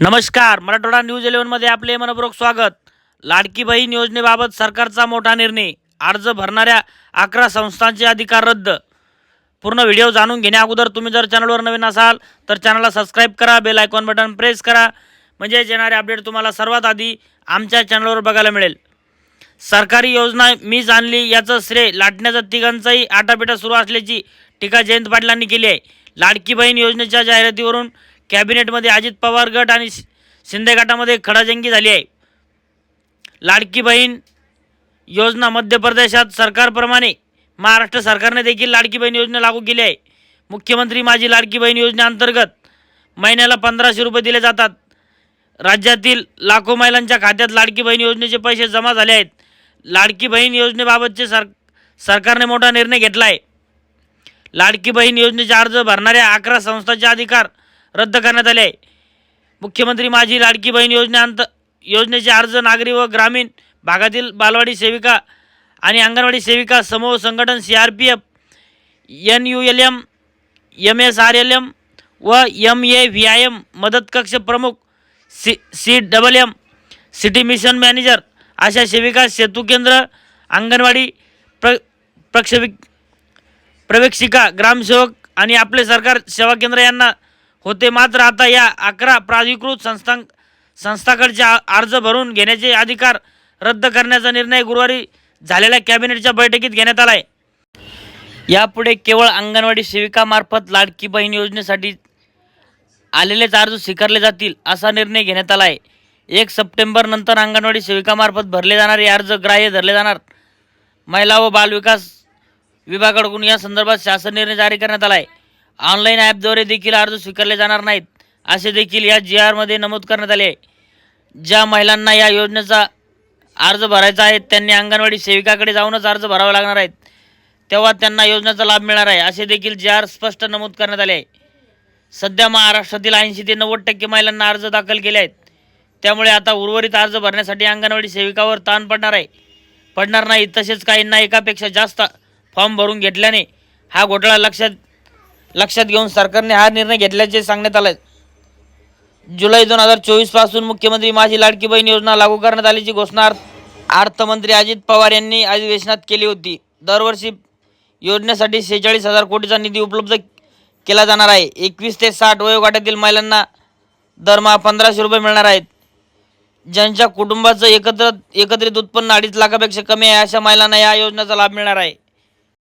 नमस्कार मराठवाडा न्यूज इलेव्हनमध्ये आपले मनपूर्वक स्वागत. लाडकी बहीण योजनेबाबत सरकारचा मोठा निर्णय अर्ज भरणाऱ्या अकरा संस्थांचे अधिकार रद्द. पूर्ण व्हिडिओ जाणून घेण्या अगोदर तुम्ही जर चॅनलवर नवीन असाल तर चॅनलला सबस्क्राईब करा बेल आयकॉन बटन प्रेस करा. म्हणजे येणारे अपडेट तुम्हाला सर्वात आधी आमच्या चॅनलवर बघायला मिळेल. सरकारी योजना मीच आणली याचं श्रेय लाटण्याचा तिघांचाही आटापिटा सुरू असल्याची टीका जयंत पाटलांनी केली आहे. लाडकी बहीण योजनेच्या जाहिरातीवरून कॅबिनेटमध्ये अजित पवार गट आणि शि- शिंदे गटामध्ये खडाजंगी झाली आहे. लाडकी बहीण योजना मध्य प्रदेशात सरकारप्रमाणे महाराष्ट्र सरकारने देखील लाडकी बहीण योजना लागू केली आहे. मुख्यमंत्री माझी लाडकी बहीण योजनेअंतर्गत महिन्याला पंधराशे रुपये दिले जातात. राज्यातील लाखो महिलांच्या खात्यात लाडकी बहीण योजनेचे पैसे जमा झाले आहेत. लाडकी बहीण योजनेबाबतचे सर सरकारने मोठा निर्णय घेतला आहे. लाडकी बहीण योजनेचे अर्ज भरणाऱ्या अकरा संस्थांचे अधिकार रद्द करण्यात आले. आहे मुख्यमंत्री माझी लाडकी बहीण योजनेअंत योजनेचे अर्ज नागरी व ग्रामीण भागातील बालवाडी सेविका आणि अंगणवाडी सेविका समूह संघटन C R P F N U L M M S R L M व M A V I M मदत कक्ष प्रमुख C C double M city mission manager अशा सेविका सेतू केंद्र अंगणवाडी प्र प्रक्षेपिक प्रवेक्षिका ग्रामसेवक आणि आपले सरकार सेवा केंद्र यांना होते मात्र आता या अकरा प्राधिकृत संस्थां संस्थाकडचे आ- अर्ज भरून घेण्याचे अधिकार रद्द करण्याचा निर्णय गुरुवारी झालेल्या कॅबिनेटच्या बैठकीत घेण्यात आला आहे यापुढे केवळ अंगणवाडी सेविकामार्फत लाडकी बहीण योजनेसाठी आलेलेच अर्ज स्वीकारले जातील असा निर्णय घेण्यात आला आहे एक सप्टेंबर नंतर अंगणवाडी सेविकामार्फत भरले जाणारे अर्ज ग्राह्य धरले जाणार. महिला व बालविकास विभागाकडून या संदर्भात शासन निर्णय जारी करण्यात आला आहे ऑनलाईन ॲपद्वारे देखील अर्ज स्वीकारले जाणार नाहीत असे देखील या जी आरमध्ये नमूद करण्यात आले. आहे ज्या महिलांना या योजनेचा अर्ज भरायचा आहे त्यांनी अंगणवाडी सेविकाकडे जाऊनच अर्ज भरावा लागणार आहेत. तेव्हा त्यांना योजनेचा लाभ मिळणार आहे असे देखील जी आर स्पष्ट नमूद करण्यात आले. आहे सध्या महाराष्ट्रातील ऐंशी ते नव्वद टक्के महिलांना अर्ज दाखल केले आहेत. त्यामुळे आता उर्वरित अर्ज भरण्यासाठी अंगणवाडी सेविकावर ताण पडणार आहे. पडणार नाही तसेच काहींना एकापेक्षा जास्त फॉर्म भरून घेतल्याने हा घोटाळा लक्षात लक्षात घेऊन सरकारने हा निर्णय घेतल्याचे सांगण्यात आलं जुलै दोन हजार चोवीसपासून मुख्यमंत्री माझी लाडकी बहीण योजना लागू करण्यात आल्याची घोषणा अर्थमंत्री अजित पवार यांनी अधिवेशनात केली होती. दरवर्षी योजनेसाठी शेहेचाळीस हजार कोटीचा निधी उपलब्ध केला जाणार आहे. एकवीस ते साठ वयोगटातील महिलांना दरमहा पंधराशे रुपये मिळणार आहेत. ज्यांच्या कुटुंबाचं एकत्र एकत्रित उत्पन्न अडीच लाखापेक्षा कमी आहे अशा महिलांना या योजनेचा लाभ मिळणार आहे.